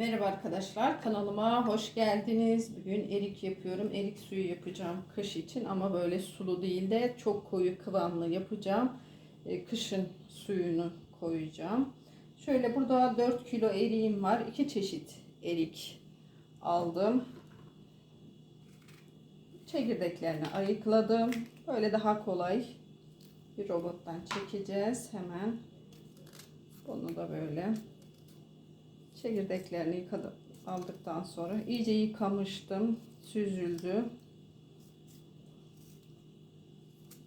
Merhaba arkadaşlar kanalıma hoş geldiniz. Bugün erik yapıyorum. Erik suyu yapacağım kış için ama böyle sulu değil de çok koyu kıvamlı yapacağım. E, Kışın suyunu koyacağım. Şöyle burada 4 kilo eriğim var. İki çeşit erik aldım. Çekirdeklerini ayıkladım. Böyle daha kolay bir robottan çekeceğiz hemen. Bunu da böyle çekirdeklerini yıkadım aldıktan sonra. İyice yıkamıştım süzüldü.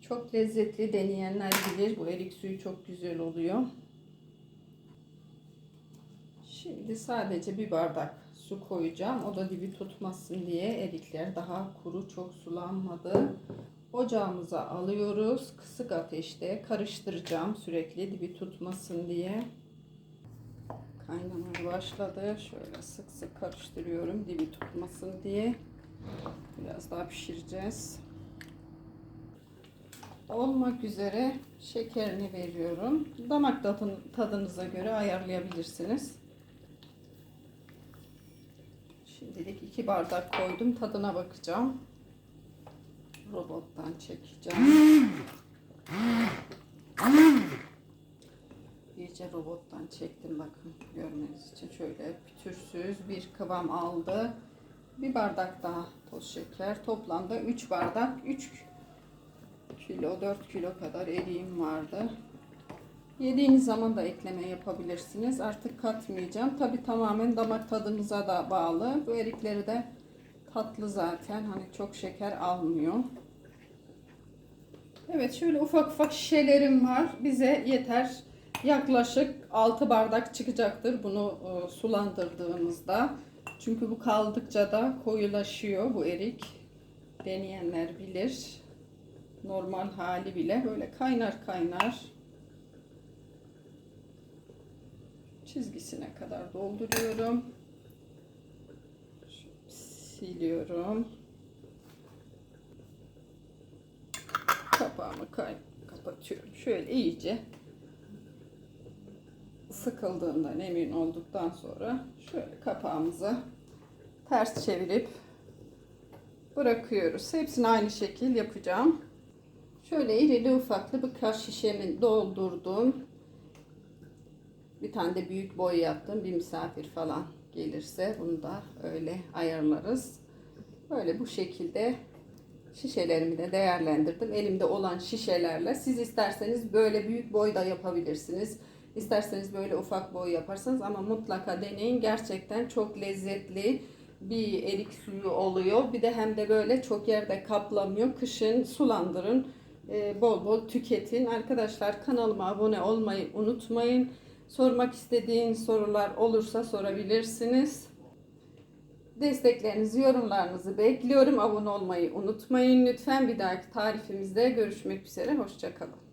Çok lezzetli deneyenler bilir bu erik suyu çok güzel oluyor. Şimdi sadece bir bardak su koyacağım o da dibi tutmasın diye erikler daha kuru çok sulanmadı. Ocağımıza alıyoruz kısık ateşte karıştıracağım sürekli dibi tutmasın diye kaynamaya başladı. Şöyle sık sık karıştırıyorum dibi tutmasın diye. Biraz daha pişireceğiz. Olmak üzere şekerini veriyorum. Damak tadın, tadınıza göre ayarlayabilirsiniz. Şimdilik iki bardak koydum. Tadına bakacağım. Robottan çekeceğim. İyice robottan çektim bakın görmeniz için şöyle pütürsüz bir kıvam aldı. Bir bardak daha toz şeker. Toplamda 3 bardak 3 kilo 4 kilo kadar eriğim vardı. Yediğiniz zaman da ekleme yapabilirsiniz. Artık katmayacağım. Tabi tamamen damak tadınıza da bağlı. Bu erikleri de tatlı zaten. Hani çok şeker almıyor. Evet şöyle ufak ufak şişelerim var. Bize yeter. Yaklaşık 6 bardak çıkacaktır bunu e, sulandırdığımızda. Çünkü bu kaldıkça da koyulaşıyor bu erik. Deneyenler bilir. Normal hali bile böyle kaynar kaynar. Çizgisine kadar dolduruyorum. Siliyorum. Kapağımı kapatıyorum. Şöyle iyice sıkıldığından emin olduktan sonra şöyle kapağımızı ters çevirip bırakıyoruz. Hepsini aynı şekil yapacağım. Şöyle irili ufaklı birkaç şişemi doldurdum. Bir tane de büyük boy yaptım. Bir misafir falan gelirse bunu da öyle ayarlarız. Böyle bu şekilde şişelerimi de değerlendirdim. Elimde olan şişelerle siz isterseniz böyle büyük boy da yapabilirsiniz. İsterseniz böyle ufak boy yaparsanız ama mutlaka deneyin. Gerçekten çok lezzetli bir erik suyu oluyor. Bir de hem de böyle çok yerde kaplamıyor. Kışın sulandırın. Ee, bol bol tüketin. Arkadaşlar kanalıma abone olmayı unutmayın. Sormak istediğin sorular olursa sorabilirsiniz. Desteklerinizi, yorumlarınızı bekliyorum. Abone olmayı unutmayın lütfen. Bir dahaki tarifimizde görüşmek üzere. Hoşçakalın.